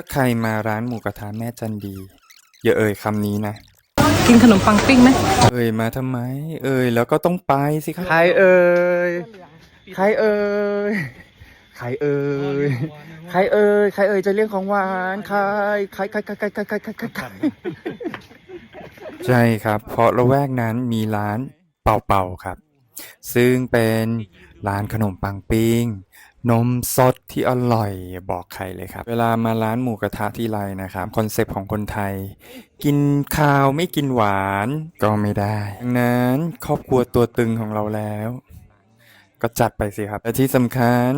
ถ้าใครมาร้านหมูกระทะแม่จันดี อย่าเอ่ยคำนี้นะ กินขนมปังปิ้งไหมเอ่ยมาทำไม เอ่ยแล้วก็ต้องไปสิครับใครเอ่ยใครเอ่ยใครเอ่ยใครเอ่ยใครเอ่ยจะเลี้ยงของหวานใครใครใครใครใครใครใครใครใครใครใช่ครับ เพราะละแวกนั้นมีร้านเป่าๆครับ ซึ่งเป็นร้านขนมปังปิ้ง นมสดที่อร่อยบอกใครเลยครับ เวลามาร้านหมูกระทะที่ไรนะครับ คอนเซปต์ของคนไทย กินข้าวไม่กินหวานก็ไม่ได้ดังนั้นครอบครัวตัวตึงของเราแล้ว ก็จัดไปสิครับและที่สำคัญ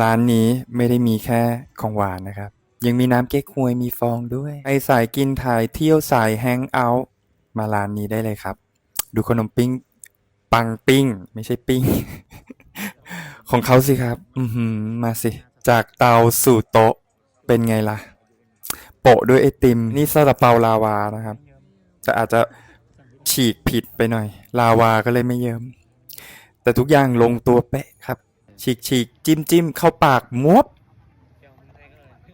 ร้านนี้ไม่ได้มีแค่ของหวานนะครับ ยังมีน้ำเก๊กฮวยมีฟองด้วยไอสายกินถ่ายเที่ยวสายแฮงเอาท์มาร้านนี้ได้เลยครับ ดูขนมปิ้ง ปังปิ้ง ไม่ใช่ปิ้ง ของเขาสิครับ อืมาสิ จากเตาสู่โต๊ะ เป็นไงล่ะ โปะด้วยไอติม นี่ซาลาเปาลาวานะครับ แต่อาจจะฉีกผิดไปหน่อย ลาวาก็เลยไม่เยิมแต่ทุกอย่างลงตัวเป๊ะครับ ฉีกฉีกจิ้มจิ้มเข้าปากมวบ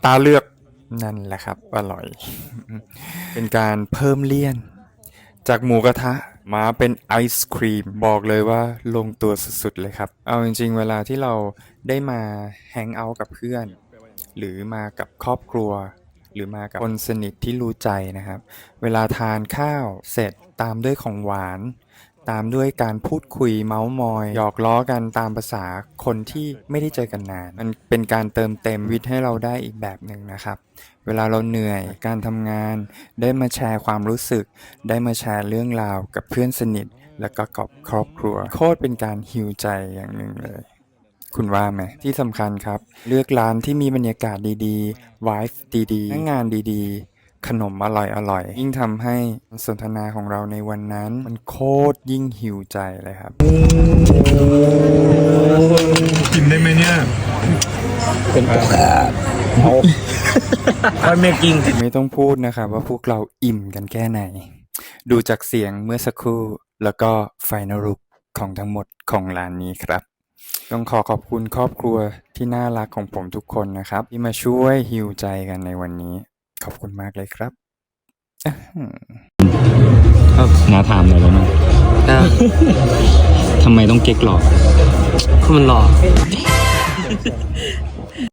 ตาเลือกนั่นแหละครับ อร่อย เป็นการเพิ่มเลี่ยน จากหมูกระทะ มาเป็นไอศครีมบอกเลยว่าลงตัวสุดๆเลยครับ เอาจริงๆ เวลาที่เราได้มาแฮงเอาท์กับเพื่อน หรือมากับครอบครัว หรือมากับคนสนิทที่รู้ใจนะครับ เวลาทานข้าวเสร็จตามด้วยของหวาน ตามด้วยการพูดคุยเมาส์มอย หยอกล้อกันตามภาษาคนที่ไม่ได้เจอกันนาน มันเป็นการเติมเต็มวิตให้เราได้อีกแบบหนึ่งนะครับ เวลาเราเหนื่อยการทำงาน ได้มาแชร์ความรู้สึก ได้มาแชร์เรื่องราวกับเพื่อนสนิท แล้วก็กับครอบครัว โคตรเป็นการฮิวใจอย่างหนึ่งเลยคุณว่าไหมที่สำคัญครับ เลือกร้านที่มีบรรยากาศดีๆวายดีๆนักงานดีๆ ขนมอร่อยๆยิ่งทำให้สนทนาของเราในวันนั้น มันโคตรยิ่งหิวใจเลยครับกินได้ไหมเนี่ยคอยเมกิ้งไม่ต้องพูดนะครับว่าพวกเราอิ่มกันแค่ไหน ดูจากเสียงเมื่อสักครู่ แล้วก็ไฟนอลุกของทั้งหมดของร้านนี้ครับ ต้องขอขอบคุณครอบครัวที่น่ารักของผมทุกคนนะครับ ที่มาช่วยฮิวใจกันในวันนี้ ขอบคุณมากเลยครับอื้อหือน้าถามเลยแล้วนะทำไมต้องเก๊กหลอกคุณมันหล่อ